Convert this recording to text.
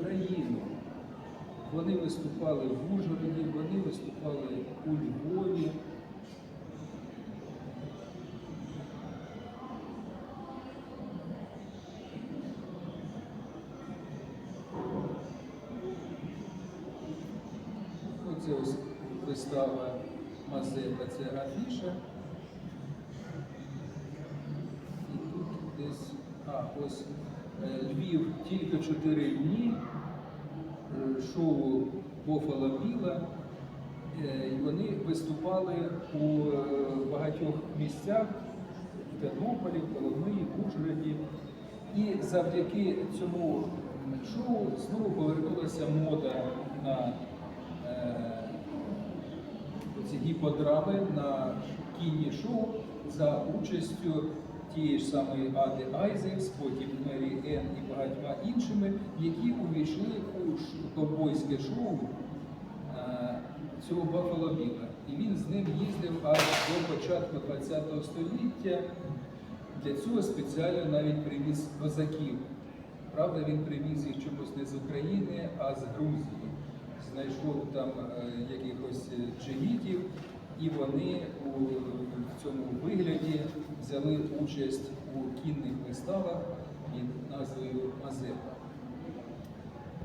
Україну. Вони виступали в Ужгороді, вони виступали у Львові. Оце ось вистава Мазепа, це афіша. І тут десь, а, ось е, тільки чотири дні, е, шоу Бофала Біла. Е, І вони виступали у е, багатьох місцях в Тернополі, Коломиї, Ужгороді. І завдяки цьому шоу знову повернулася мода на ці гіподрами на кінні шоу за участю тієї ж самої Ади Айзекс, потім Мері Енн і багатьма іншими, які увійшли у ковбойське шоу е, цього Баффало Біла. І він з ним їздив аж до початку ХХ століття. Для цього спеціально навіть привіз козаків. Правда, він привіз їх чомусь не з України, а з Грузії. Знайшов там е, якихось е, джигітів, і вони у взяли участь у кінних виставах під назвою Мазепа.